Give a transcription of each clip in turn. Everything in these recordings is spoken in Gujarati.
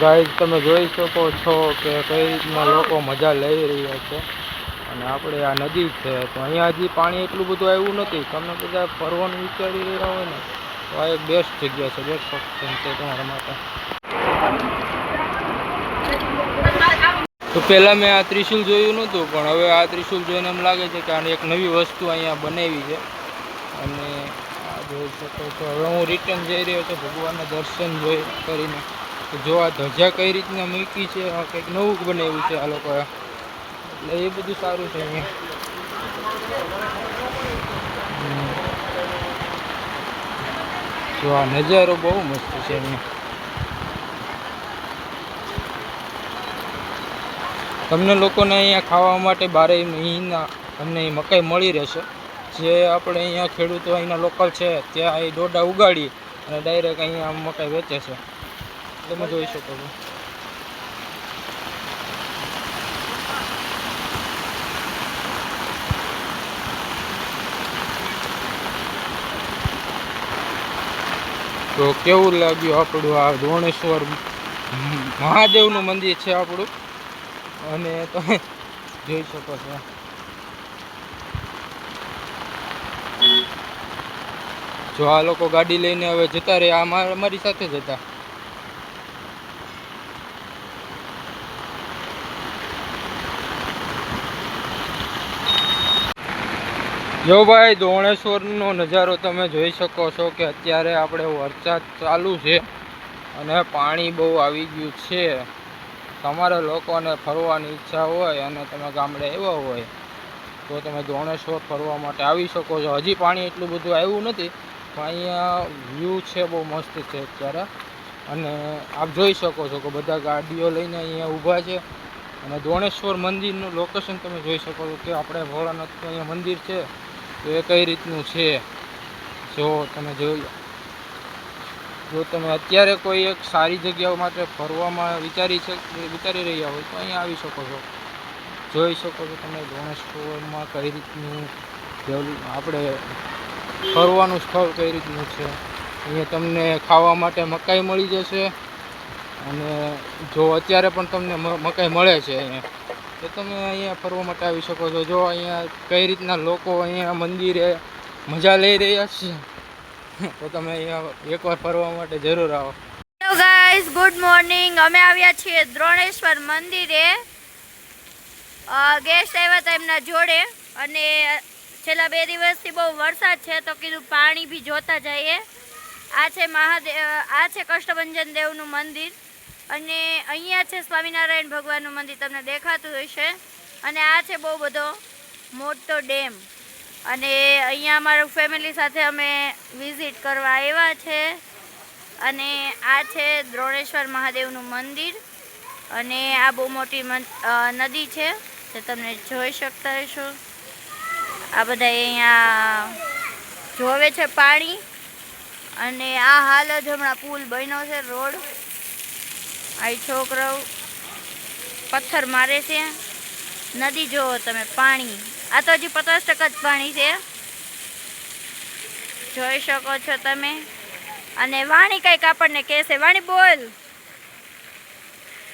ગાઈઝ, તમે જોઈ શકો છો કે કઈ રીતના લોકો મજા લઈ રહ્યા છે. અને આપણે આ નદી છે, તો અહીંયા હજી પાણી એટલું બધું આવ્યું નથી. તમે બધા ફરવાનું વિચારી રહ્યા હોય ને, તો આ એક બેસ્ટ જગ્યા છે, બેસ્ટ ઓપ્શન છે તમારા માટે. તો પહેલાં મેં આ ત્રિશુલ જોયું નહોતું, પણ હવે આ ત્રિશુલ જોઈને એમ લાગે છે કે આની એક નવી વસ્તુ અહીંયા બનાવી છે. અને આ જોઈ શકો છો. હવે હું રિટર્ન જઈ રહ્યો છું, ભગવાનના દર્શન જોઈ કરીને. જો આ ધજા કઈ રીતના મૂકી છે, આ કંઈક નવું બનાવ્યું છે આ લોકોએ એટલે એ બધું સારું છે અહીંયા. જો આ નજારો બહુ મસ્ત છે અહીંયા. તમને લોકોને અહીંયા ખાવા માટે બારે મહિના તમને મકાઈ મળી રહેશે. જે આપણે અહીંયા ખેડૂતો અહીંના લોકલ છે, ત્યાં અહીં ડોડા ઉગાડી અને ડાયરેક્ટ અહીંયા મકાઈ વેચે છે. તમે જોઈ શકો છો. તો કેવું લાગ્યું આપણું આ ધોણેશ્વર મહાદેવનું મંદિર છે આપણું? અને તમે જોઈ શકો છો. જો આ લોકો ગાડી લઈને હવે જતા રહે આ મારી સાથે જ હતા. જો ભાઈ દોણેશ્વરનો નજારો તમે જોઈ શકો છો કે અત્યારે આપણે વરસાદ ચાલુ છે અને પાણી બહુ આવી ગયું છે. તમારા લોકોને ફરવાની ઈચ્છા હોય અને તમે ગામડે આવ્યા હોય, તો તમે દોણેશ્વર ફરવા માટે આવી શકો છો. હજી પાણી એટલું બધું આવ્યું નથી, પણ અહીંયા વ્યૂ છે બહુ મસ્ત છે અત્યારે. અને આપ જોઈ શકો છો કે બધા ગાડીઓ લઈને અહીંયા ઊભા છે. અને દોણેશ્વર મંદિરનું લોકેશન તમે જોઈ શકો છો કે આપણે ભોળાનાથનું અહીંયા મંદિર છે. તો એ કઈ રીતનું છે? જો તમે જોઈ જો તમે અત્યારે કોઈ એક સારી જગ્યાઓ માટે ફરવામાં વિચારી વિચારી રહ્યા હોય તો અહીંયા આવી શકો છો. જોઈ શકો છો તમે ગણેશપુરમાં કઈ રીતનું આપણે ફરવાનું સ્થળ કઈ રીતનું છે. અહીંયા તમને ખાવા માટે મકાઈ મળી જશે અને જો અત્યારે પણ તમને મકાઈ મળે છે અહીંયા. તો તમે અહીંયા ફરવા માટે આવી શકો છો. જો અહીંયા કઈ રીતના લોકો અહીંયા મંદિરે મજા લઈ રહ્યા છે, તો તમે અહીંયા એકવાર ફરવા માટે જરૂર આવો. હેલો ગાઈઝ ગુડ મોર્નિંગ અમે આવ્યા છીએ દ્રોણેશ્વર મંદિરે. ગેસ્ટ આવ્યા હતા એમના જોડે. અને છેલ્લા બે દિવસથી બહુ વરસાદ છે તો કીધું પાણી બી જોતા જઈએ. આ છે મહાદેવ આ છે કષ્ટભંજન દેવનું મંદિર. અને અહીંયા છે સ્વામિનારાયણ ભગવાનનું મંદિર, તમને દેખાતું હશે. અને આ છે બહુ બધો મોટો ડેમ. અને અહીંયા અમારું ફેમિલી સાથે અમે વિઝિટ કરવા આવ્યા છે. અને આ છે દ્રોણેશ્વર મહાદેવનું મંદિર. અને આ બહુ મોટી નદી છે, જે તમને જોઈ શકતા હશો. આ બધા અહીંયા જોવે છે પાણી. અને આ હાલ જ હમણાં પુલ બન્યો છે, રોડ. આ છોકરો પથ્થર મારે છે. નદી જુઓ તમે, પાણી. આ તો હજી પચાસ ટકા જ પાણી છે. જોઈ શકો છો તમે. અને વાણી કંઈક આપણને કહે છે. વાણી બોલ.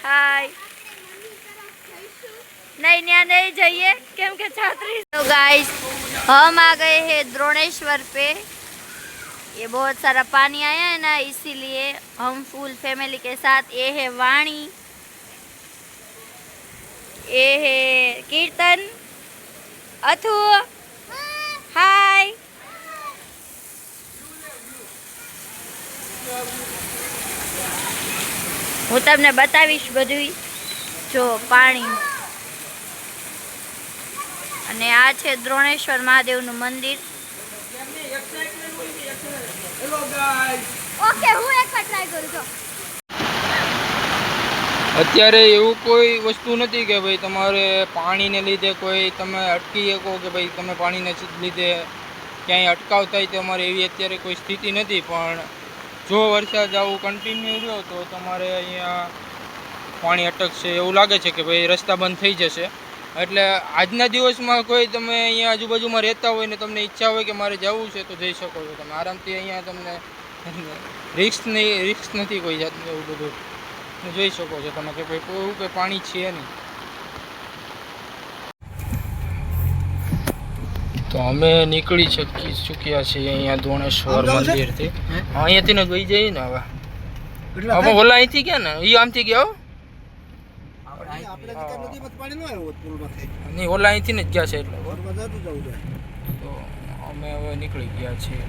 હાય. નહીં, ત્યાં નહીં જઈએ. કેમ કે છાત્રી તો ગાઈસ હમ આ ગયે હે દ્રોણેશ્વર પે. ये बहुत सारा पानी आया है ना इसीलिए हम फुल फैमिली के साथ ये है वाणी ये है कीर्तन अथु हाय હું તમને બતાવીશ બધું જો પાણી અને આ છે દ્રોણેશ્વર મહાદેવનું મંદિર ઓકે હું એકવાર ટ્રાય કરું છું અત્યારે એવું કોઈ વસ્તુ નથી કે ભાઈ તમારે પાણીને લીધે કોઈ તમે અટકી શકો કે ભાઈ તમે પાણીને લીધે ક્યાંય અટકાવ થાય તમારે એવી અત્યારે કોઈ સ્થિતિ નથી. પણ જો વરસાદ આવું કન્ટિન્યુ રહ્યો તો તમારે અહીંયા પાણી અટકશે એવું લાગે છે કે ભાઈ રસ્તા બંધ થઈ જશે. એટલે આજના દિવસમાં કોઈ તમે અહીંયા આજુબાજુમાં રહેતા હોય ને તમને ઈચ્છા હોય કે મારે જવું છે તો જઈ શકો છો. તમે આરામથી અહીંયા તમને રિસ્ક નહીં રિસ્ક નથી કોઈ જાતનું એવું બધું. જોઈ શકો છો તમે કે ભાઈ કોઈ એવું કંઈ પાણી છે નહીં. તો અમે નીકળી શકી ચૂક્યા છીએ અહીંયા ધોણેશ્વર મંદિરથી. અહીંયાથી ને ગઈ જઈએ ને હવે. અમે ઓલા અહીંથી ગયા ને? એ આમથી ગયા નહીં ઓલા અહીંથી ને જ ગયા છે એટલે. તો અમે હવે નીકળી ગયા છીએ.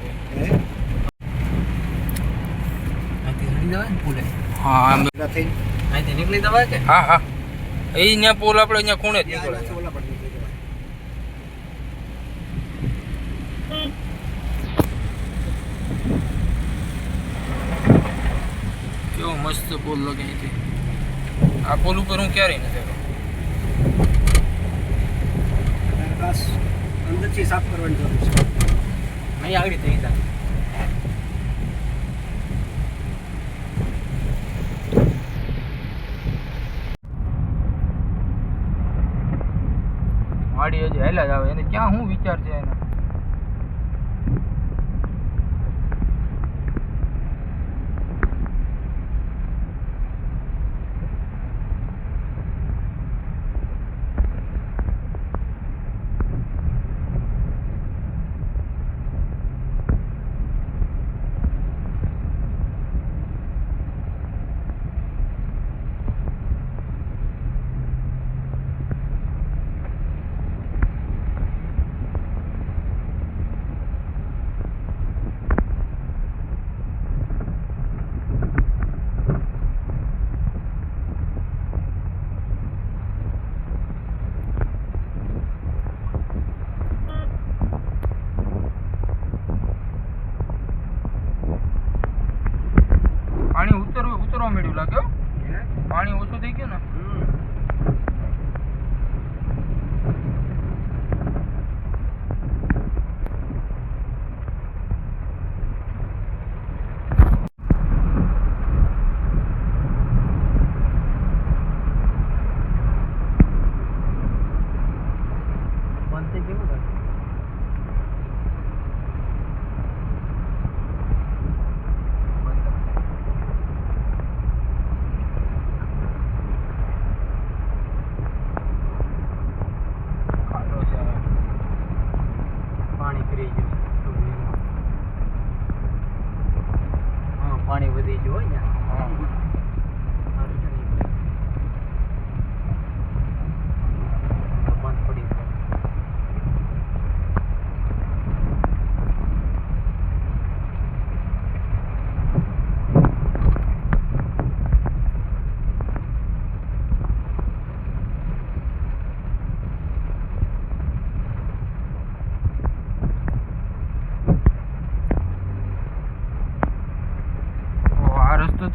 હા? અમે નીકળી દવા કે? હા હા. એ ત્યાં પોલ આપણે અહીંયા ખૂણે જ નીકળે. કેવો મસ્ત પોલ લગે છે આ પોલ ઉપર હું ક્યારેય નથી આવ્યો. અંદરથી સાફ કરવાની જરૂર છે. અહીં આગળ થઈ જાય વાડી હજી હેલા જ આવે એને ક્યાં શું વિચાર છે એને?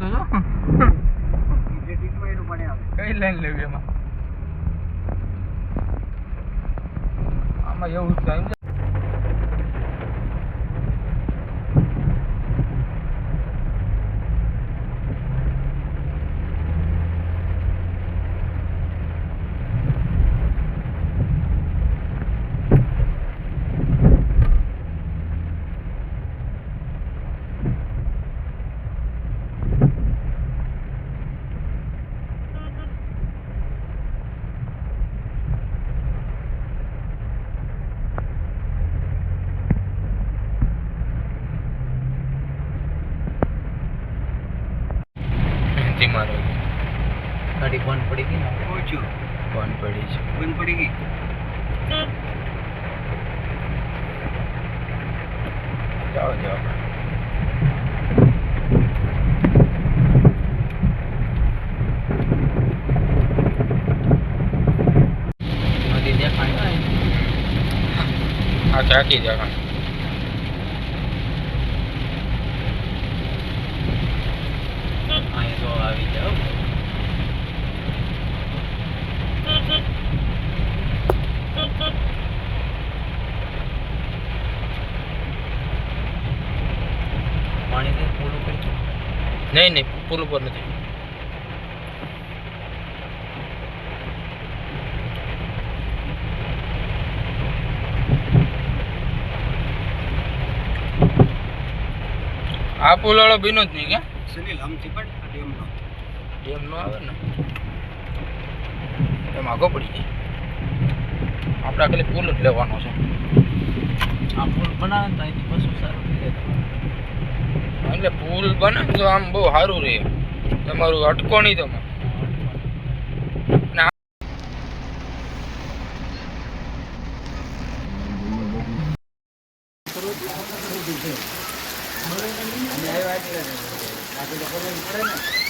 તો જો. કઈ લાઈન લેવી એમાં? આમાં એવું જ થાય ને. ધીમા રહી ગાડી બંધ પડી ગઈ ને પહોંચ્યું બંધ પડી છે. બંધ પડી ગઈ? જાઓ જાઓ. આ ચાકી જગા અહીં તો આવી જાવ પાણી થી પૂરું કરી નહીં નહીં પુલ ઉપર નથી. આ પુલ વાળો બીનો જ નહીં કે? સુનિલ આમથી પણ ડેમ નો ડેમ નો આવે ને એમ આગો પડી જાય. આપણે ખાલી પુલ જ લેવાનો છે. આ પુલ બનાવે તો અહીંથી પશુ સારું થઈ જાય. એટલે પુલ બને તો આમ બહુ સારું રહે. તમારું અટકો નહીં તમે બાકી તો પડે ને.